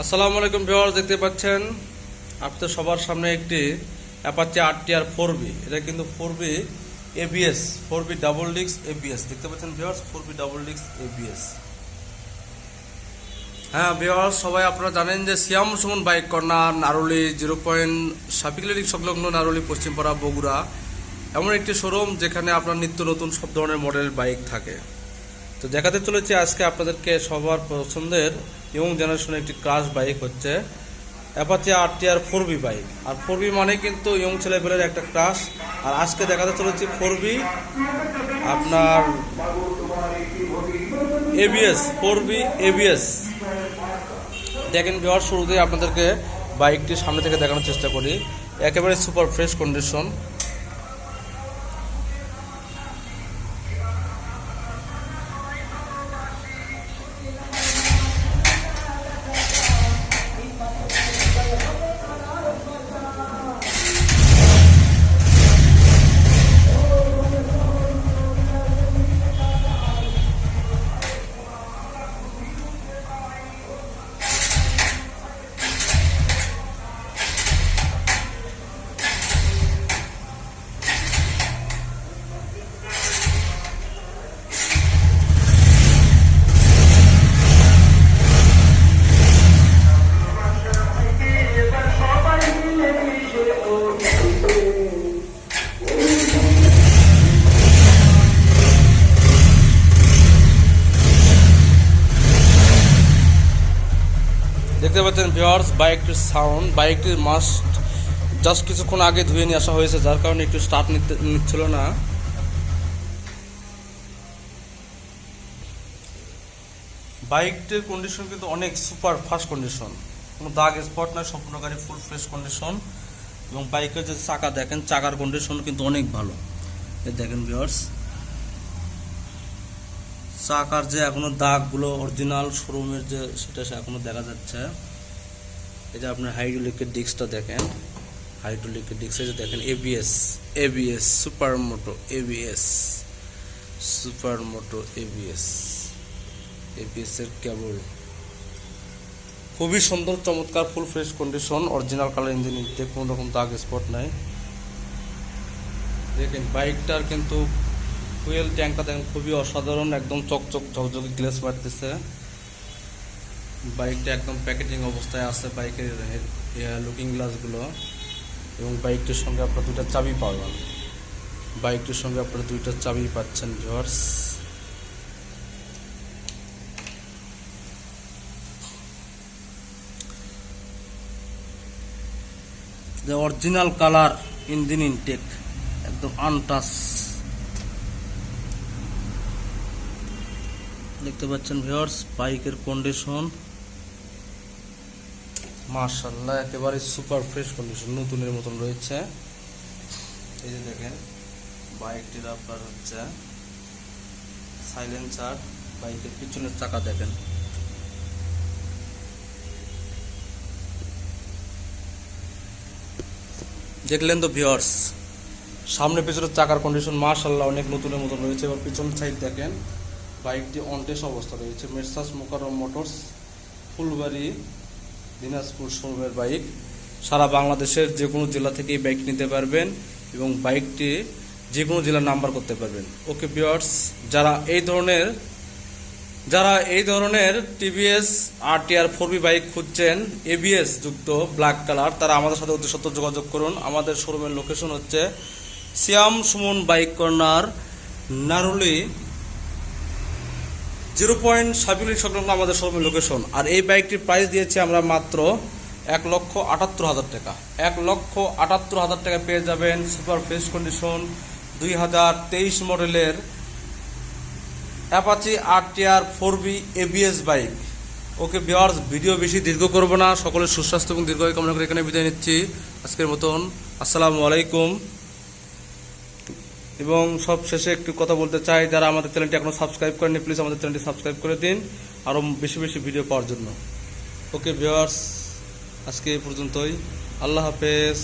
আসসালামু আলাইকুম ভিউয়ার্স, দেখতে পাচ্ছেন? আপনাদের সবার সামনে একটি Apache R T R four V এটা কিন্তু four V ABS four V double ডিক্স এবিএস দেখতে পাচ্ছেন ভিউয়ার্স ফোর বি ডাবল ডিক্স এবিএস হ্যাঁ ভিউয়ার্স, সবাই আপনারা জানেন যে Siam Suman bike corner Naruli zero point সাবিক্লিনিক সংলগ্ন নারুলি পশ্চিমপাড়া বগুড়া। এমন একটি শোরুম যেখানে আপনার নিত্য নতুন সব ধরনের মডেল বাইক থাকে। তো দেখাতে চলেছি আজকে আপনাদেরকে সবার পছন্দের ইয়ং জেনারেশনের একটি ক্রাশ বাইক হচ্ছে Apache R T R four V bike. আর ফোর বি মানে কিন্তু ইয়ং ছেলেপেলের একটা ক্রাশ। আর আজকে দেখাতে চলেছি ফোর বি আপনার এবিএস ফোর বি এবিএস দেখেন বিহার শুরুতেই আপনাদেরকে বাইকটি সামনে থেকে দেখানোর চেষ্টা করি। একেবারে সুপার ফ্রেশ কন্ডিশন দেখতে পাচ্ছেন ভিওয়ার্স বাইকটির সাউন্ড বাইকটির মাস্ট জাস্ট কিছুক্ষণ আগে ধুয়ে নিয়ে আসা হয়েছে, যার কারণে একটু স্টার্ট নিচ্ছিল না। বাইকটির কন্ডিশন কিন্তু অনেক সুপার ফাস্ট কন্ডিশন কোনো দাগ স্পট নয়, সম্পূর্ণ গাড়ি ফুল ফ্রেশ কন্ডিশন এবং বাইকের যে চাকা, দেখেন, চাকার কন্ডিশন কিন্তু অনেক ভালো। দেখেন ভিওয়ার্স চাকার যে এখনও দাগগুলো অরিজিনাল শোরুমের যে সেটা সে এখনও দেখা যাচ্ছে। এই যে আপনার হাইড্রোলিকের ডিস্কটা দেখেন। হাইড্রোলিকের ডিস্কে যে দেখেন ABS ABS super moto ABS super moto ABS ABS এর কেবল খুবই সুন্দর, চমৎকার full fresh condition original colour engine কোনো রকম দাগ স্পট নাই। দেখেন বাইকটার কিন্তু ফুয়েল ট্যাঙ্কটা দেখেন খুবই অসাধারণ, একদম চকচক ঝকঝকে গ্লেস মারতেছে। বাইকটা একদম প্যাকেটিং অবস্থায় আছে, বাইকের লুকিং গ্লাসগুলো এবং বাইকটির সঙ্গে আপনারা দুইটা চাবি পাবেন। বাইকটির সঙ্গে আপনারা দুইটা চাবি পাচ্ছেন যে অরিজিনাল কালার ইঞ্জিন ইনটেক একদম আনটাচ দেখতে পাচ্ছেন ভিউয়ার্স বাইকের কন্ডিশন মার্শাল্লাহ একেবারে সুপার ফ্রেশ কন্ডিশন নতুনের মতন রয়েছে। এই যে দেখেন, বাইকটির আপনার হচ্ছে সাইলেন্সার বাইকের পিছনের চাকা দেখেন। দেখলেন তো ভিউয়ার্স সামনে পেছনের চাকার কন্ডিশন মার্শাল্লাহ অনেক নতুনের মতন রয়েছে। এবার পিছন সাইড দেখেন। বাইকটি অনটেস অবস্থা রয়েছে। মেরসাস মোকারম মোটরস, ফুলবাড়ি, দিনাজপুর শোরুমের বাইক। সারা বাংলাদেশের যে কোনো জেলা থেকে বাইক নিতে পারবেন এবং বাইকটি যে কোনো জেলার নাম্বার করতে পারবেন। ওকে বিয়ার্স যারা এই ধরনের, যারা এই ধরনের TVS R T R four V bike খুঁজছেন, এবিএস যুক্ত, ব্ল্যাক কালার, তারা আমাদের সাথে অতি সত্য যোগাযোগ করুন। আমাদের শোরুমের লোকেশন হচ্ছে Siam Suman bike corner, Naruli zero point সাবিলি সংলগ্ন আমাদের শোরুমের লোকেশন আর এই বাইকটির প্রাইস দিয়েছি আমরা মাত্র এক লক্ষ আটাত্তর হাজার টাকা। এক লক্ষ আটাত্তর হাজার টাকা পেয়ে যাবেন সুপার ফ্রেশ কন্ডিশন দুই হাজার তেইশ মডেলের Apache R T R four V ABS bike okay viewers video বেশি দীর্ঘ করব না। সকলের সুস্বাস্থ্য এবং দীর্ঘায়ু কামনা করে এখানে বিদায় নিচ্ছি। আজকের মতন, আসসালামু আলাইকুম। এবং সব শেষে একটু কথা বলতে চাই, যারা আমাদের চ্যানেলটি এখনও সাবস্ক্রাইব করেনি প্লিজ আমাদের চ্যানেলটি সাবস্ক্রাইব করে দিন আরও বেশি বেশি ভিডিও পাওয়ার জন্য। ওকে ভিওয়ার্স আজকে এই পর্যন্তই। আল্লাহ হাফেজ।